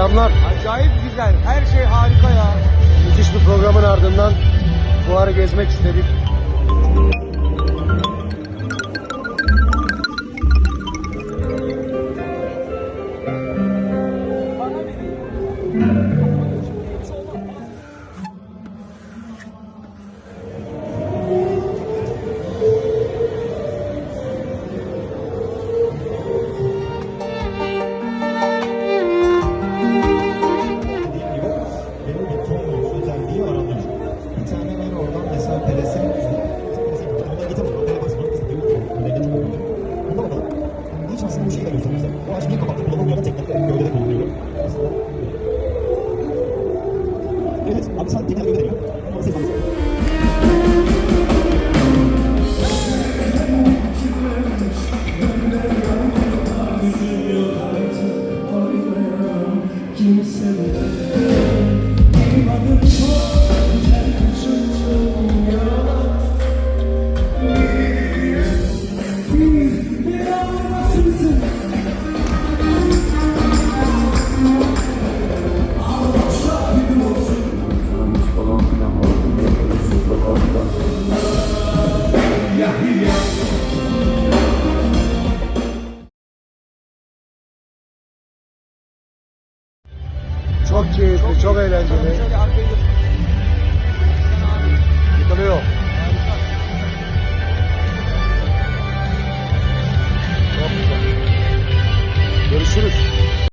Selamlar. Acayip güzel. Her şey harika ya. Müthiş bir programın ardından fuarı gezmek istedik. dediğim Bir tane var oradan mesela git ama Pele bak sonra kızı öyle git ama Bunda bakalım. Hiç aslında bu şeyi de bize. Bu ağaç niye kapattı? Bulamamıyor da teknikle gövdede bulunuyor. Aslında. Evet. Abi sen tekrar gövde deniyor. Ama siz Çok keyifli, çok eğlenceli. Şöyle arkayı göster. Yıkılıyor. Çok güzel. Görüşürüz.